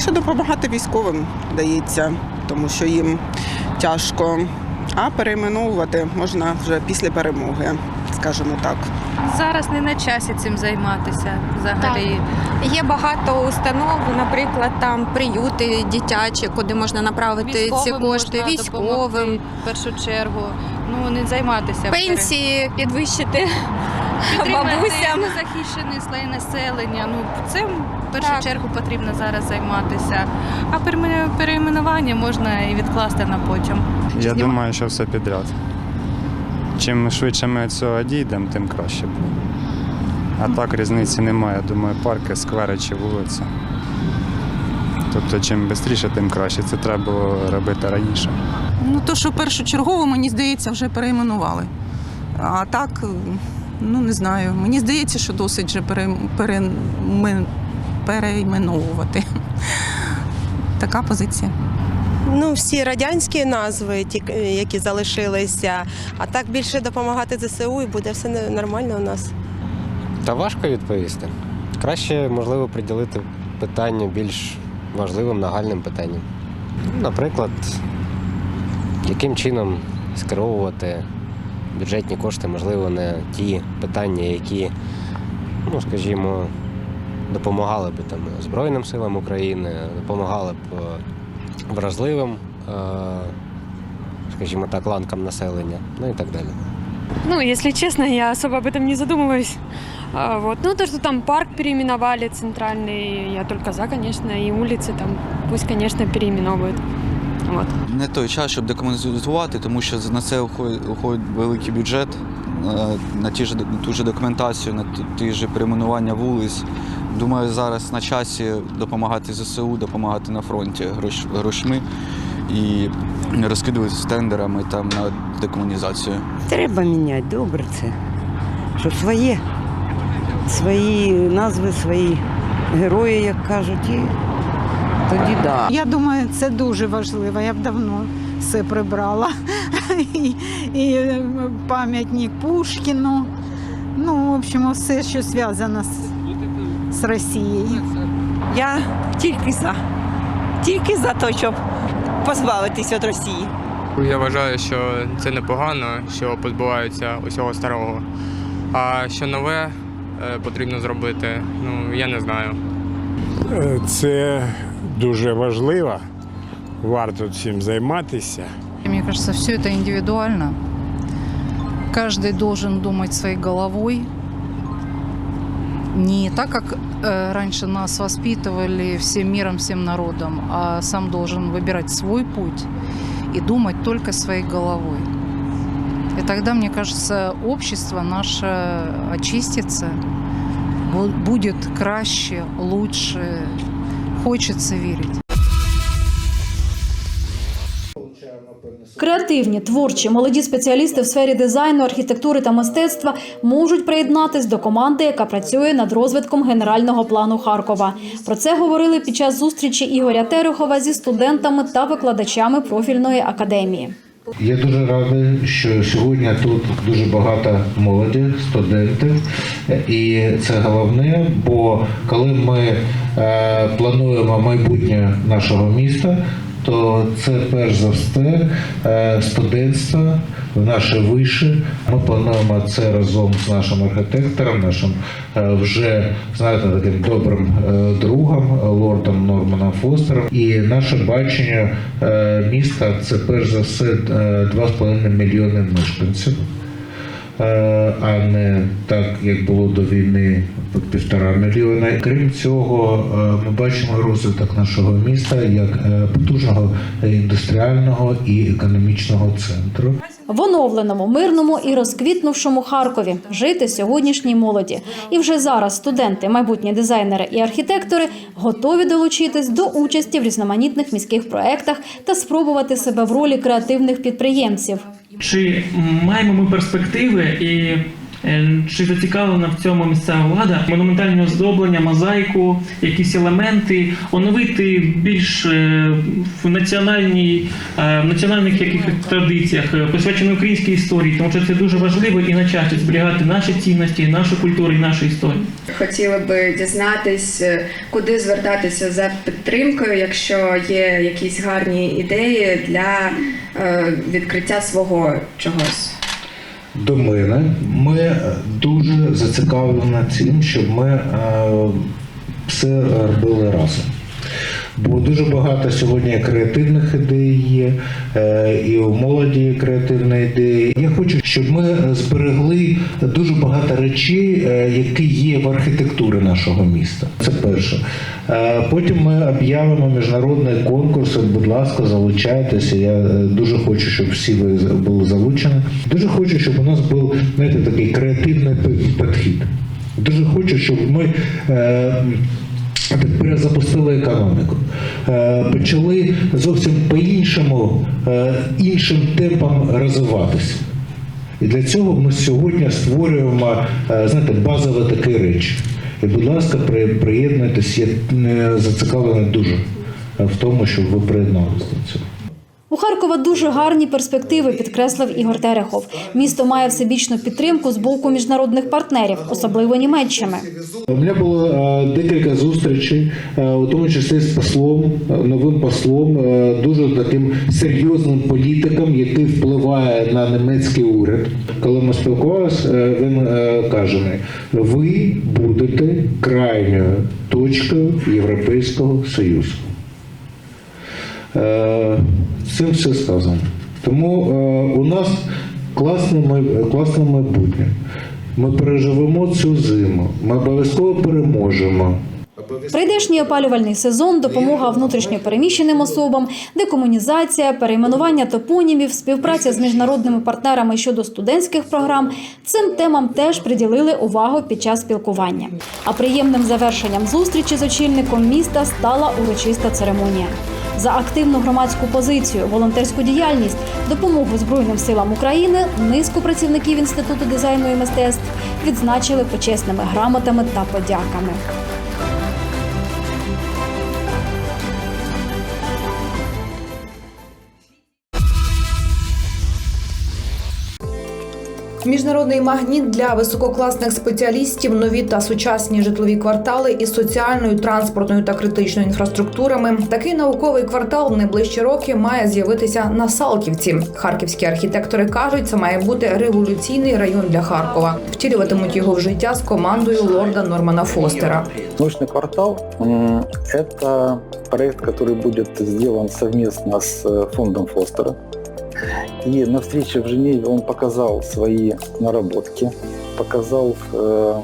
більше допомагати військовим дається, тому що їм тяжко. А перейменовувати можна вже після перемоги, скажімо так. Зараз не на часі цим займатися взагалі. Є багато установ, наприклад, там приюти дитячі, куди можна направити ці кошти, можна військовим, в першу чергу. Ну не займатися пенсії підвищити Підтримати бабусям. незахищений слой населення. Ну цим в першу Так. чергу потрібно зараз займатися. А перейменування можна і відкласти на потім. Я думаю, що все підряд. Чим швидше ми від цього дійдемо, тим краще буде. А так різниці немає. Думаю, парки, сквери чи вулиці. Тобто, чим швидше, тим краще. Це треба було робити раніше. Ну, то, що першочергово, мені здається, вже перейменували. А так, ну не знаю. Мені здається, що досить вже пере, переймен- перейменовувати. Така позиція. Ну, всі радянські назви, ті, які залишилися, а так більше допомагати ЗСУ і буде все нормально у нас. Та важко відповісти. Краще, можливо, приділити питання більш важливим нагальним питанням. Наприклад, яким чином скеровувати бюджетні кошти, можливо, на ті питання, які, ну, скажімо, допомагали б там Збройним силам України, допомагали б е, вразливим, е, скажімо так, ланкам населення, ну і так далі. Ну, если честно, я особо об этом не задумываюсь. А, вот. Ну, то, что там парк переименовали центральный, я только за, конечно, и улицы там пусть, конечно, переименовывают. Вот. не той час, щоб документувати, тому що на це уходить, уходить великий бюджет, е, на ті ж, на ту ж документацію, на ті- ж перейменування вулиць. Думаю, зараз на часі допомагати ЗСУ, допомагати на фронті грош, грошми і розкидуватися тендерами там на декомунізацію. Треба міняти, добре це. Щоб своє, свої назви, свої герої, як кажуть, і тоді да. Я думаю, це дуже важливо. Я б давно все прибрала. І, і е, пам'ятник Пушкіну. Ну, в общем, все, що зв'язано з, з Росією. Я тільки за. Тільки за те, щоб позбавитись від Росії. Я вважаю, що це непогано, що позбуваються усього старого. А що нове е, потрібно зробити, ну я не знаю. Е, Це дуже важливо. Варто цим займатися. Мне кажется, все это индивидуально. Каждый должен думать своей головой. Не так, как э, раньше нас воспитывали всем миром, всем народом, а сам должен выбирать свой путь и думать только своей головой. И тогда, мне кажется, общество наше очистится, бу- будет краще, лучше. Хочется вірити. Креативні, творчі, молоді спеціалісти в сфері дизайну, архітектури та мистецтва можуть приєднатись до команди, яка працює над розвитком генерального плану Харкова. Про це говорили під час зустрічі Ігоря Терехова зі студентами та викладачами профільної академії. Я дуже радий, що сьогодні тут дуже багато молоді, студентів, і це головне, бо коли ми е, плануємо майбутнє нашого міста, то це перш за все е, студентство в наші виші. Ми плануємо це разом з нашим архітектором, нашим е, вже знаєте, таким добрим е, другом лордом Норманом Фостером. І наше бачення е, міста це перш за все е, 2,5 мільйони мешканців. А не так, як було до війни півтора мільйона. Крім цього, ми бачимо розвиток нашого міста як потужного індустріального і економічного центру. В оновленому, мирному і розквітнувшому Харкові жити сьогоднішній молоді. І вже зараз студенти, майбутні дизайнери і архітектори готові долучитись до участі в різноманітних міських проектах та спробувати себе в ролі креативних підприємців. Чи маємо ми перспективи і Чи зацікавлена в цьому місцева влада? Монументальні оздоблення, мозаїку, якісь елементи, оновити більш е, в національній, е, в національних якихось традиціях, е, посвячено українській історії, тому що це дуже важливо і на часі зберігати наші цінності, нашу культуру і нашу історію. Хотіла би дізнатись, е, куди звертатися за підтримкою, якщо є якісь гарні ідеї для е, відкриття свого чогось. До мене. Ми дуже зацікавлені цим, щоб ми е, все робили разом. Бо дуже багато сьогодні креативних ідей є, е, і у молоді є креативні ідеї. Я хочу, щоб ми зберегли дуже багато речей, е, які є в архітектурі нашого міста. Це перше. Е, Потім ми об'явимо міжнародний конкурс. Будь ласка, залучайтеся. Я дуже хочу, щоб всі ви були залучені. Дуже хочу, щоб у нас був знаєте, такий креативний підхід. Дуже хочу, щоб ми. Перезапустили економіку, Е, почали зовсім по-іншому, е, іншим темпом розвиватися. І для цього ми сьогодні створюємо е, знаєте, базові такі речі. І, будь ласка, при- приєднуйтесь, я зацікавлений дуже в тому, щоб ви приєдналися до цього. У Харкова дуже гарні перспективи, підкреслив Ігор Терехов. Місто має всебічну підтримку з боку міжнародних партнерів, особливо Німеччини. У мене було е, декілька зустрічей, е, у тому числі з послом, е, новим послом, дуже таким серйозним політиком, який впливає на німецький уряд. Коли ми спілкувалися, він каже ви будете крайньою точкою Європейського Союзу. Е, Цим все сказано. Тому е, у нас класне, класне майбутнє. Ми переживемо цю зиму. Ми обов'язково переможемо. Прийдешній опалювальний сезон, допомога внутрішньо переміщеним особам, декомунізація, перейменування топонімів, співпраця з міжнародними партнерами щодо студентських програм. Цим темам теж приділили увагу під час спілкування. А приємним завершенням зустрічі з очільником міста стала урочиста церемонія. За активну громадську позицію, волонтерську діяльність, допомогу Збройним силам України низку працівників інституту дизайну і мистецтв відзначили почесними грамотами та подяками. Міжнародний магніт для висококласних спеціалістів, нові та сучасні житлові квартали із соціальною, транспортною та критичною інфраструктурами. Такий науковий квартал в найближчі роки має з'явитися на Салтівці. Харківські архітектори кажуть, це має бути революційний район для Харкова. Втілюватимуть його в життя з командою лорда Нормана Фостера. Научный квартал м, – это проект, который будет сделан совместно с э, фондом Фостера. И на встрече в Женеве он показал свои наработки, показал э,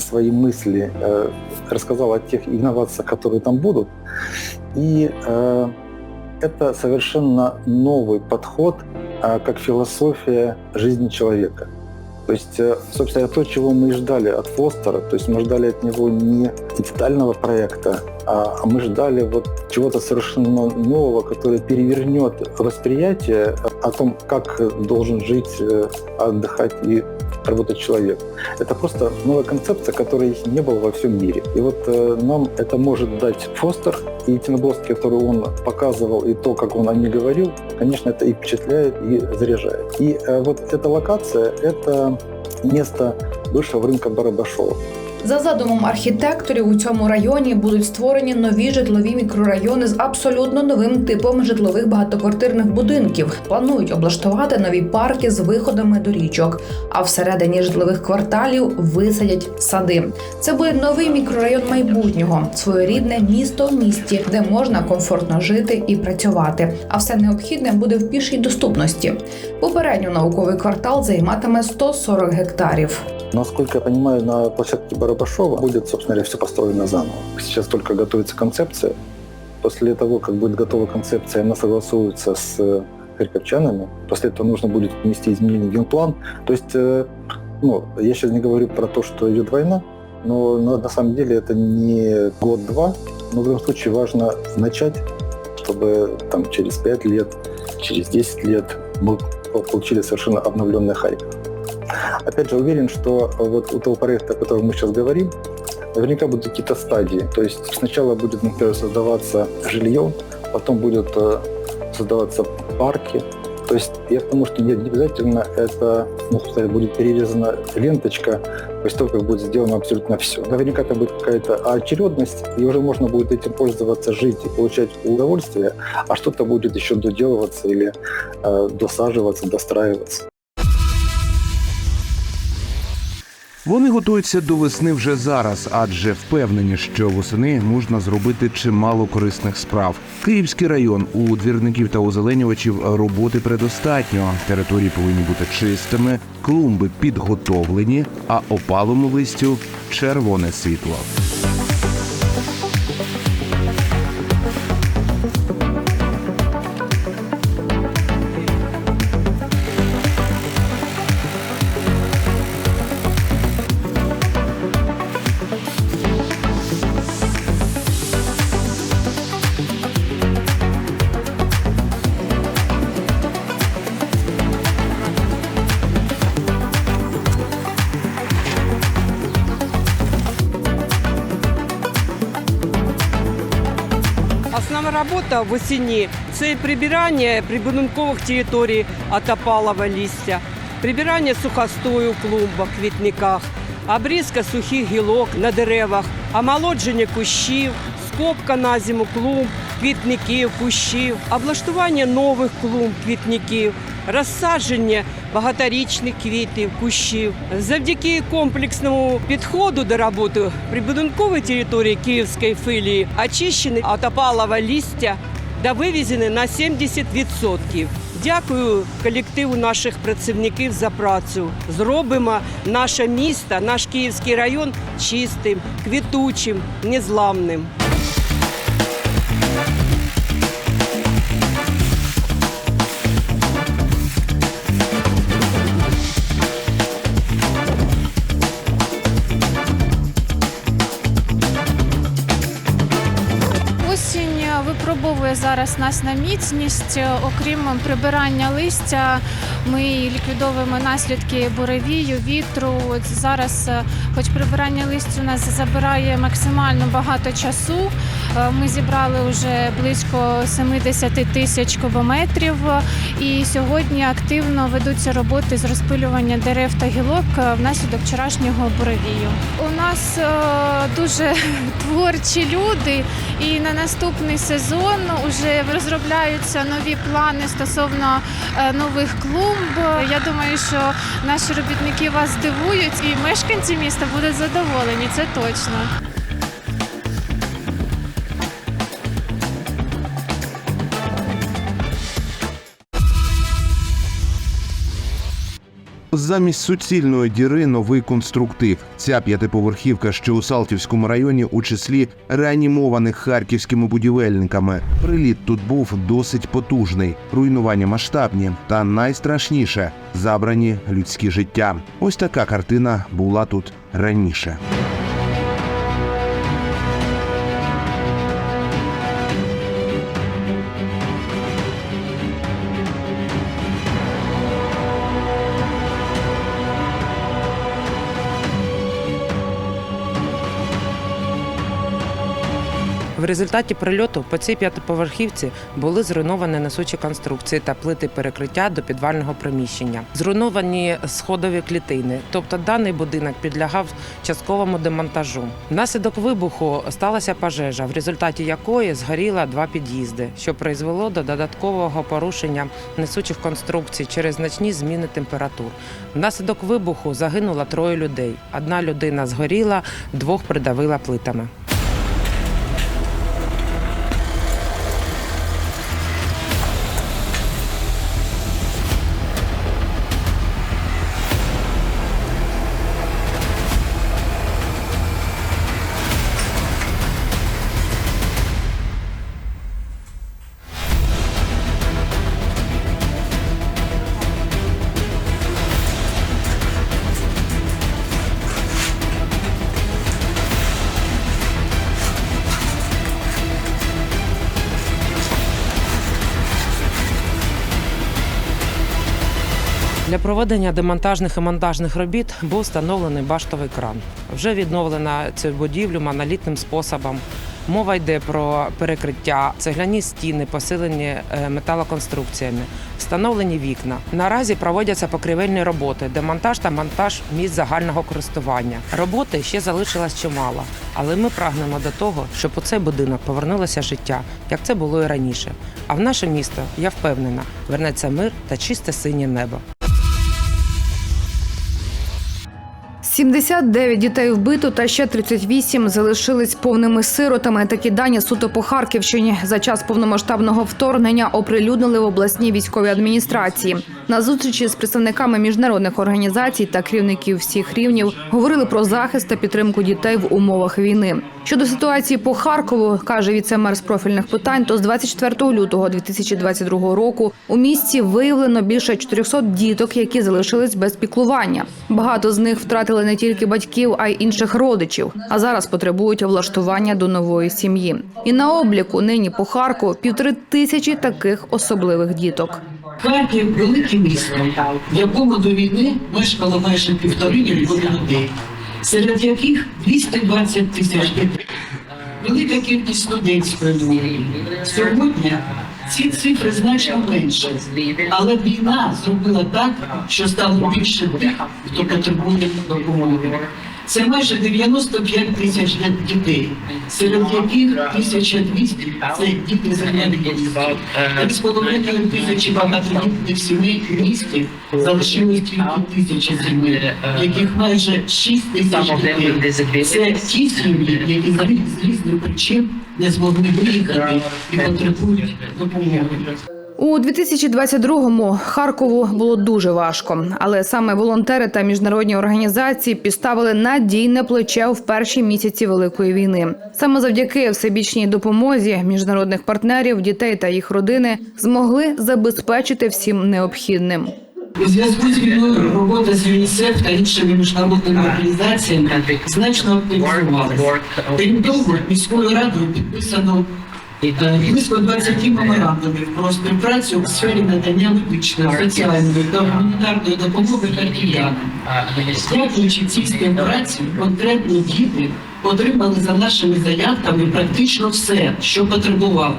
свои мысли, э, рассказал о тех инновациях, которые там будут. И э, это совершенно новый подход, э, как философия жизни человека. То есть, э, собственно, то, чего мы и ждали от Фостера, то есть мы ждали от него не детального проекта, а а мы ждали вот чего-то совершенно нового, которое перевернет восприятие о том, как должен жить, э, отдыхать и работать человек. Это просто новая концепция, которой не было во всем мире. И вот э, нам это может дать Фостер, и те наброски, которые он показывал, и то, как он о них говорил, конечно, это и впечатляет, и заряжает. И э, вот эта локация – это место бывшего рынка Барабашова. За задумом архітекторів у цьому районі будуть створені нові житлові мікрорайони з абсолютно новим типом житлових багатоквартирних будинків. Планують облаштувати нові парки з виходами до річок. А всередині житлових кварталів висадять сади. Це буде новий мікрорайон майбутнього, своєрідне місто в місті, де можна комфортно жити і працювати. А все необхідне буде в пішій доступності. Попередньо науковий квартал займатиме 140 гектарів. Насколько я понимаю, на площадке Барабашова будет, собственно говоря, все построено заново. Сейчас только готовится концепция. После того, как будет готова концепция, она согласуется с э, харьковчанами. После этого нужно будет внести изменения в генплан. То есть, э, ну, я сейчас не говорю про то, что идет война, но на, на самом деле это не год-два, но в любом случае важно начать, чтобы там через 5 лет, через 10 лет мы получили совершенно обновленный Харьков. Опять же, уверен, что э, вот у того проекта, о котором мы сейчас говорим, наверняка будут какие-то стадии. То есть сначала будет, например, создаваться жилье, потом будут э, создаваться парки. То есть я к тому, что не обязательно это, ну, сказать, будет перерезана ленточка после того, как будет сделано абсолютно все. Наверняка это будет какая-то очередность, и уже можно будет этим пользоваться, жить и получать удовольствие, а что-то будет еще доделываться или э, досаживаться, достраиваться. Вони готуються до весни вже зараз, адже впевнені, що восени можна зробити чимало корисних справ. Київський район у двірників та озеленювачів роботи предостатньо. Території повинні бути чистими, клумби підготовлені, а опалому листю червоне світло. Осені це прибирання прибудинкових територій від опалого листя, прибирання сухостою у клумбах, квітниках, обрізка сухих гілок на деревах, омолодження кущів, скобка на зиму клумб, квітників, кущів, облаштування нових клумб, квітників, розсадження багаторічних квітів, кущів. Завдяки комплексному підходу до роботи прибудинкової території Київської филії очищені від опалого листя та вивезені на 70%. Дякую колективу наших працівників за працю. Зробимо наше місто, наш Київський район чистим, квітучим, незламним. Випробовує зараз нас на міцність. Окрім прибирання листя, ми ліквідовуємо наслідки буревію, вітру. От зараз, е, хоч прибирання листя у нас забирає максимально багато часу. Е, Ми зібрали вже близько 70 тисяч кубометрів. І сьогодні активно ведуться роботи з розпилювання дерев та гілок е, внаслідок вчорашнього буревію. У нас е, дуже творчі люди, і на наступний сезон вже розробляються нові плани стосовно е, нових клумб. Я думаю, що наші робітники вас здивують, і мешканці міста будуть задоволені. Це точно. Замість суцільної діри новий конструктив. Ця п'ятиповерхівка, що у Салтівському районі, у числі реанімованих харківськими будівельниками. Приліт тут був досить потужний, руйнування масштабні та найстрашніше забрані людські життя. Ось така картина була тут раніше. В результаті прильоту по цій п'ятиповерхівці були зруйновані несучі конструкції та плити перекриття до підвального приміщення. Зруйновані сходові клітини, тобто даний будинок підлягав частковому демонтажу. Внаслідок вибуху сталася пожежа, в результаті якої згоріло два під'їзди, що призвело до додаткового порушення несучих конструкцій через значні зміни температур. Внаслідок вибуху загинуло троє людей. Одна людина згоріла, двох придавила плитами. Для проведення демонтажних і монтажних робіт був встановлений баштовий кран. Вже відновлена цю будівлю монолітним способом. Мова йде про перекриття, цегляні стіни, посилені е, металоконструкціями, встановлені вікна. Наразі проводяться покривельні роботи, демонтаж та монтаж місць загального користування. Роботи ще залишилось чимало, але ми прагнемо до того, щоб у цей будинок повернулося життя, як це було і раніше. А в наше місто, я впевнена, вернеться мир та чисте синє небо. 79 дітей вбито та ще 38 залишились повними сиротами. Такі дані суто по Харківщині за час повномасштабного вторгнення оприлюднили в обласній військовій адміністрації. На зустрічі з представниками міжнародних організацій та керівників всіх рівнів говорили про захист та підтримку дітей в умовах війни. Щодо ситуації по Харкову, каже віце-мер з профільних питань, то з 24 лютого 2022 року у місті виявлено більше 400 діток, які залишились без піклування. Багато з них втратили не тільки батьків, а й інших родичів. А зараз потребують влаштування до нової сім'ї. І на обліку нині по Харкову півтори тисячі таких особливих діток. Харків велике місто, в якому до війни мешкало майже півтори мільйони людей, серед яких 220 тисяч. Велика кількість студентської молоді. Сьогодні ці цифри значно менше, але війна зробила так, що стало більше тих, хто потребує допомоги. Це майже 95 тисяч дітей, серед яких 1200 – це діти з інвалідністю. Три з половиною тисячі багатодітних сімей в місті залишилось тільки тисячі сімей, яких майже 6 тисяч дітей. Це ті сім'ї, які з різних причин не змогли виїхати і потребують допомоги. У 2022-му Харкову було дуже важко, але саме волонтери та міжнародні організації підставили надійне плече в перші місяці великої війни. Саме завдяки всебічній допомозі міжнародних партнерів, дітей та їх родини змогли забезпечити всім необхідним. У зв'язку з війною робота з ЮНІСЕФ та іншими міжнародними організаціями значно активізувалася. Крім того, міською радою підписано близько 20 меморандумів про співпрацю у сфері надання медичної, соціальної та гуманітарної допомоги харків'янам. Дякуючи цій співпраці, конкретні діти отримали за нашими заявками практично все, що потребували.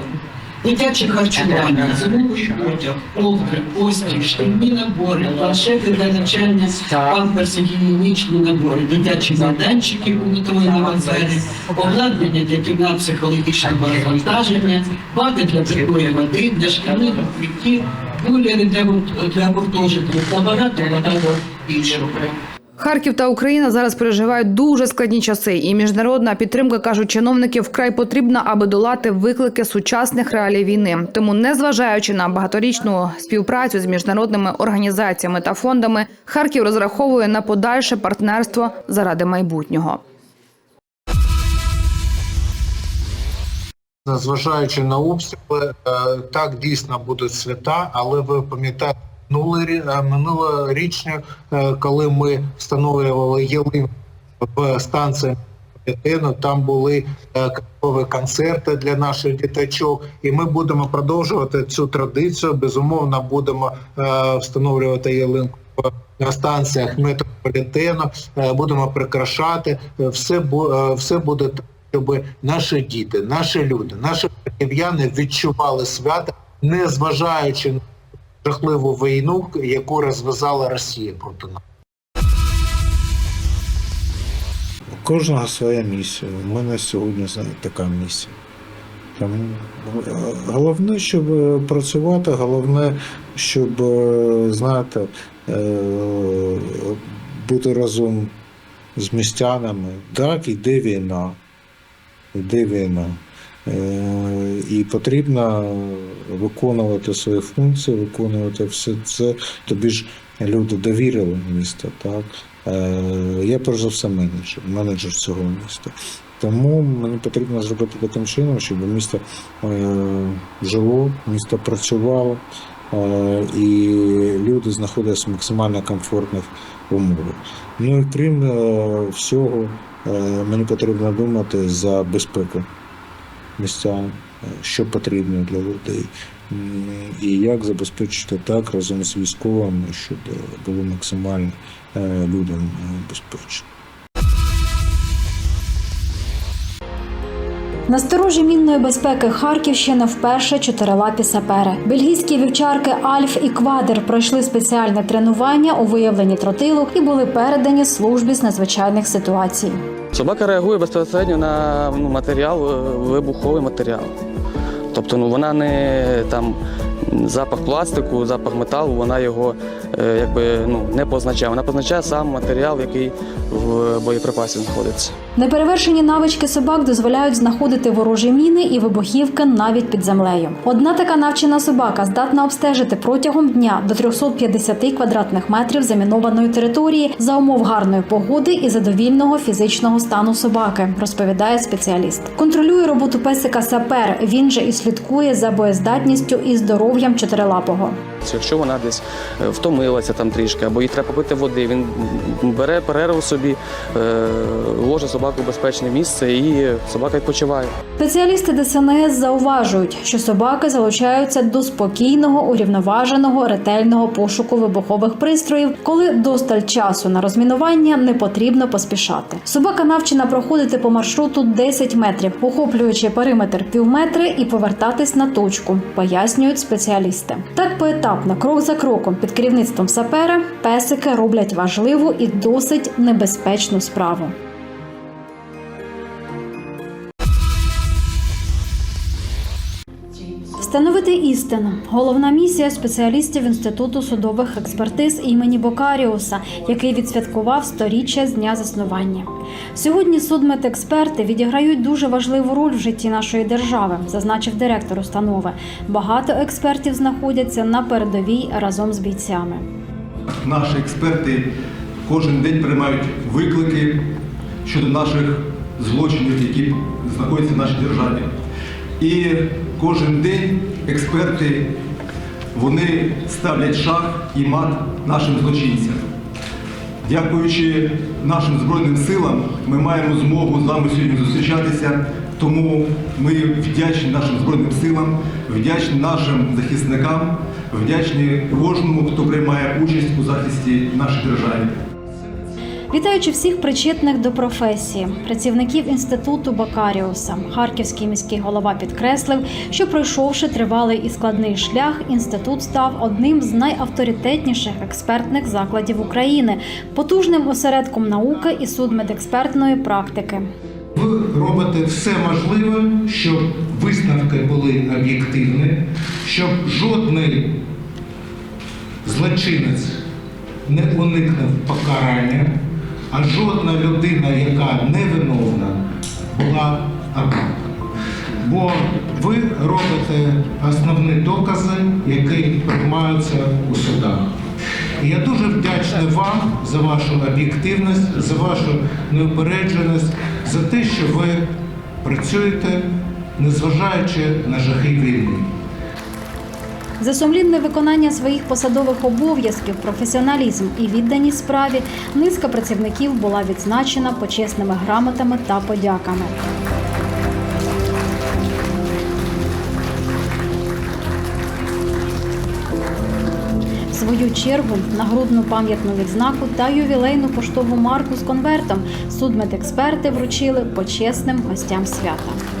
Дитяче харчування, зимовий одяг, ковдри, постіль, шкільні набори, планшети для навчання, памперси, гігієнічні набори, дитячі майданчики у метровій залі, обладнання для кімнат психологічного розвантаження, баки для питної води, для шкільних укриттів, кулери для, гурт- для гуртожитків та багато багато іншого. Харків та Україна зараз переживають дуже складні часи, і міжнародна підтримка кажуть чиновники вкрай потрібна, аби долати виклики сучасних реалій війни. Тому, незважаючи на багаторічну співпрацю з міжнародними організаціями та фондами, Харків розраховує на подальше партнерство заради майбутнього. Незважаючи на обстріли, е, так дійсно будуть свята, але ви пам'ятаєте минулорічню, е, коли ми встановлювали ялинку в станції там були е, концерти для наших діточок, і ми будемо продовжувати цю традицію. Безумовно, будемо е, встановлювати ялинку на станціях метрополітену, е, будемо прикрашати. Е, Все, е, все буде так, щоб наші діти, наші люди, наші харків'яни відчували свято, не зважаючи на жахливу війну, яку розв'язала Росія проти нас. У кожного своя місія. У мене сьогодні знаєте, така місія. Тому е, головне, щоб е, працювати, головне, щоб, е, знаєте, бути разом з містянами. Так, іде війна. Іде війна. Е, І потрібно виконувати свої функції, виконувати все це. Тобі ж люди довірили місто, так? Е, Я перш за все менеджер, менеджер цього міста. Тому мені потрібно зробити таким чином, щоб місто е, жило, місто працювало, і люди знаходилися в максимально комфортних умовах. Ну і крім всього, мені потрібно думати за безпеку містян, е, що потрібно для людей, і як забезпечити так разом з військовими, щоб було максимально е, людям е, безпечно. На сторожі мінної безпеки Харківщини вперше чотирилапі сапери. Бельгійські вівчарки Альф і Квадр пройшли спеціальне тренування у виявленні тротилу і були передані службі з надзвичайних ситуацій. Собака реагує безпосередньо на ну, матеріал, е, вибуховий матеріал. Тобто ну, вона не там запах пластику, запах металу, вона його е, якби ну, не позначає. Вона позначає сам матеріал, який в боєприпасі знаходиться. Неперевершені навички собак дозволяють знаходити ворожі міни і вибухівки навіть під землею. Одна така навчена собака здатна обстежити протягом дня до 350 квадратних метрів замінованої території за умов гарної погоди і задовільного фізичного стану собаки, розповідає спеціаліст. Контролює роботу песика сапер. Він же і слідкує за боєздатністю і здоров'ям чотирилапого. Якщо вона десь е, втомилася там трішки, або їй треба попити води, він бере перерву собі, е, ложе собаку в безпечне місце і собака відпочиває. Спеціалісти ДСНС зауважують, що собаки залучаються до спокійного, урівноваженого, ретельного пошуку вибухових пристроїв, коли досталь часу на розмінування не потрібно поспішати. Собака навчена проходити по маршруту 10 метрів, охоплюючи периметр півметри і повертатись на точку, пояснюють спеціалісти. Так поетапно, крок за кроком, під керівництвом сапера, песики роблять важливу і досить небезпечну справу. Встановити істину головна місія спеціалістів інституту судових експертиз імені Бокаріуса, який відсвяткував сторіччя з дня заснування. Сьогодні судмедексперти відіграють дуже важливу роль в житті нашої держави, зазначив директор установи. Багато експертів знаходяться на передовій разом з бійцями. Наші експерти кожен день приймають виклики щодо наших злочинів, які знаходяться в нашій державі. І кожен день експерти вони ставлять шах і мат нашим злочинцям. Дякуючи нашим Збройним силам, ми маємо змогу з вами сьогодні зустрічатися. Тому ми вдячні нашим Збройним силам, вдячні нашим захисникам, вдячні кожному, хто приймає участь у захисті нашої держави. Вітаючи всіх причетних до професії, працівників інституту Бакаріуса, харківський міський голова підкреслив, що пройшовши тривалий і складний шлях, інститут став одним з найавторитетніших експертних закладів України, потужним осередком науки і судмедекспертної практики. Ви робите все можливе, щоб висновки були об'єктивні, щоб жодний злочинець не уникнув покарання, а жодна людина, яка невиновна, була оправдана. Бо ви робите основні докази, які приймаються у судах. І я дуже вдячний вам за вашу об'єктивність, за вашу неупередженість, за те, що ви працюєте, незважаючи на жахи війни. За сумлінне виконання своїх посадових обов'язків, професіоналізм і відданість справі низка працівників була відзначена почесними грамотами та подяками. Свою чергу нагрудну пам'ятну відзнаку та ювілейну поштову марку з конвертом судмедексперти вручили почесним гостям свята.